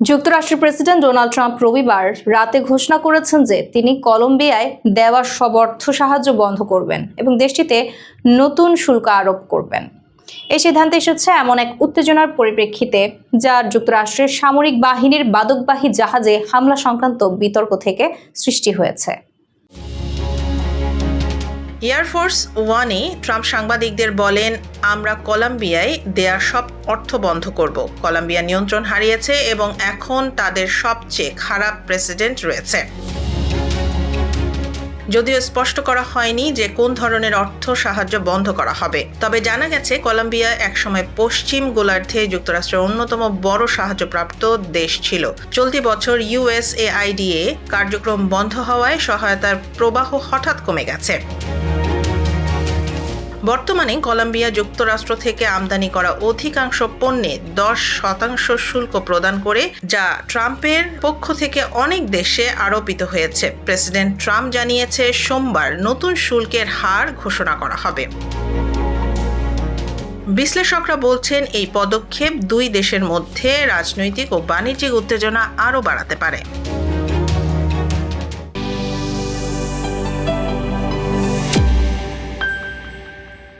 যুক্তরাষ্ট্রের president Donald Trump রবিবার রাতে ঘোষণা করেছেন যে তিনি কলম্বিয়ায় দেওয়া সব অর্থ সাহায্য বন্ধ করবেন এবং দেশটিতে নতুন শুল্ক আরোপ করবেন। এই সিদ্ধান্তে এসেছে এমন এক উত্তেজনার পরিপ্রেক্ষিতে যা যুক্তরাষ্ট্রের সামরিক বাহিনীর বাদকবাহী জাহাজে হামলা সংক্রান্ত বিতর্ক থেকে সৃষ্টি হয়েছে। এয়ারফোর্স ওয়ানে ট্রাম্প সাংবাদিকদের বলেন, আমরা কলম্বিয়ায় দেয়া সব অর্থ বন্ধ করব। কলম্বিয়া নিয়ন্ত্রণ হারিয়েছে এবং এখন তাদের সবচেয়ে খারাপ প্রেসিডেন্ট রয়েছে। যদিও স্পষ্ট করা হয়নি যে কোন ধরনের অর্থ সাহায্য বন্ধ করা হবে। তবে জানা গেছে, কলম্বিয়া একসময় পশ্চিম গোলার্ধে যুক্তরাষ্ট্রের অন্যতম বড় সাহায্যপ্রাপ্ত দেশ ছিল। চলতি বছর ইউএসএআইডিএ কার্যক্রম বন্ধ হওয়ায় সহায়তার প্রবাহ হঠাৎ কমে গেছে। বর্তমানে কলম্বিয়া যুক্তরাষ্ট্র থেকে আমদানি করা অধিকাংশ পণ্যে দশ শতাংশ শুল্ক প্রদান করে, যা ট্রাম্পের পক্ষ থেকে অনেক দেশে আরোপিত হয়েছে। প্রেসিডেন্ট ট্রাম্প জানিয়েছে, সোমবার নতুন শুল্কের হার ঘোষণা করা হবে। বিশ্লেষকরা বলছেন, এই পদক্ষেপ দুই দেশের মধ্যে রাজনৈতিক ও বাণিজ্যিক উত্তেজনা আরও বাড়াতে পারে।